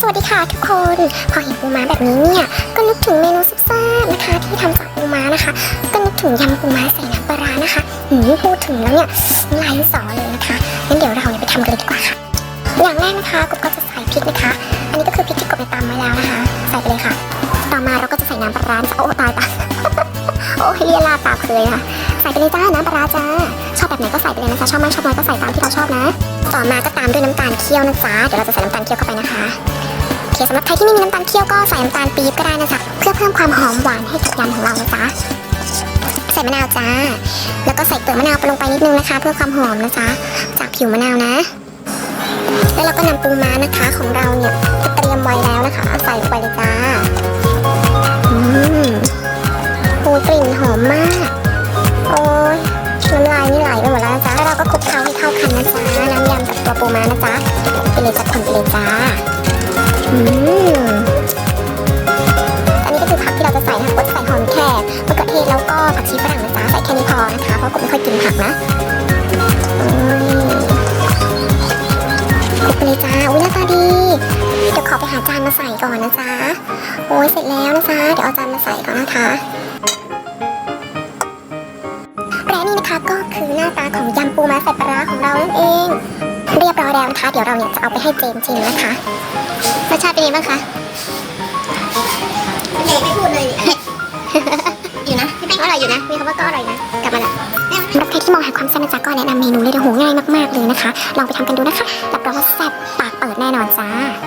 สวัสดีค่ะทุกคน พอเห็นปูม้าแบบนี้เนี่ย ก็นึกถึงเมนูซุปซ่านะคะที่ทำจากปูม้านะคะ ก็นึกถึงยำปูม้าใส่น้ำปลาร้านะคะหืมพูดถึงแล้วเนี่ยลายสอเลยนะคะงั้นเดี๋ยวเราเนี่ยไปทำกันเลยดีกว่าค่ะ อย่างแรกนะคะกบก็จะใส่พริกนะคะ อันนี้ก็คือพริกที่กบไปตำไว้แล้วนะคะ ใส่ไปเลยค่ะ ต่อมาเราก็จะใส่น้ำปลาร้านะโอ้ตายตายโอ้ยเลียลาปากเลยค่ะ ใส่ไปเลยจ้าน้ำปลาร้าจ้า ไหนก็ใส่ไปเลยนะคะชอบมากชอบน้อยก็ใส่ตามที่เราชอบนะ ต่อมาก็ตามด้วยน้ำตาลเคี่ยวนะจ๊ะเดี๋ยวเราจะใส่น้ำตาลเคี่ยวเข้าไปนะคะโอเคสำหรับใครที่ไม่มีน้ำตาลเคี่ยวก็ใส่น้ำตาลปี๊บก็ได้นะจ๊ะเพื่อเพิ่มความหอมหวานให้กับยำของเรานะจ๊ะใส่มะนาวจ้า แล้วก็ใส่เปลือกมะนาวไปลงไปนิดนึงนะคะ เพื่อความหอมนะจ๊ะจากผิวมะนาวนะ แล้วเราก็นำปูม้านะคะของเราเนี่ยเตรียมไว้แล้วนะคะใส่ลงไปเลยจ้า เราก็คลุกเคล้าให้เข้ากันนะจ๊ะน้ำยำกับตัวปูม้านะจ๊ะไปเลยจ้ะคนไปเลยจ้าอืมอันนี้ก็คือผักที่เราจะใส่นะคะก็จะใส่หอมแขกมะเขือเทศแล้วก็ผักชีฝรั่งนะจ๊ะใส่แค่นี้พอนะคะเพราะผมไม่ค่อยกินผักนะคลุกไปเลยจ้าอุ้ยหน้าตาดีเดี๋ยวขอไปหาจานมาใส่ก่อนนะจ๊ะโอ้ยเสร็จแล้วนะจ๊ะเดี๋ยวเอาจานมาใส่ก่อนนะคะ นี่นะคะก็คือหน้าตาของยำปูม้าใส่ปลาร้าของเรานั่นเอง เรียบร้อยแล้วนะคะ เดี๋ยวเราเนี่ยจะเอาไปให้เจมส์ชิมนะคะรสชาติเป็นยังไงบ้างคะเด็กไม่พูดเลยอยู่นะพี่แป้งก็อร่อยอยู่นะ มีคำว่าก็อร่อยนะ กลับมาละสำหรับใครที่มองหาความแซ่บนะจ๊ะก็แนะนำเมนูเลยนะโหง่ายมากๆเลยนะคะ ลองไปทำกันดูนะคะรับรองว่าแซ่บปากเปิดแน่นอนจ้า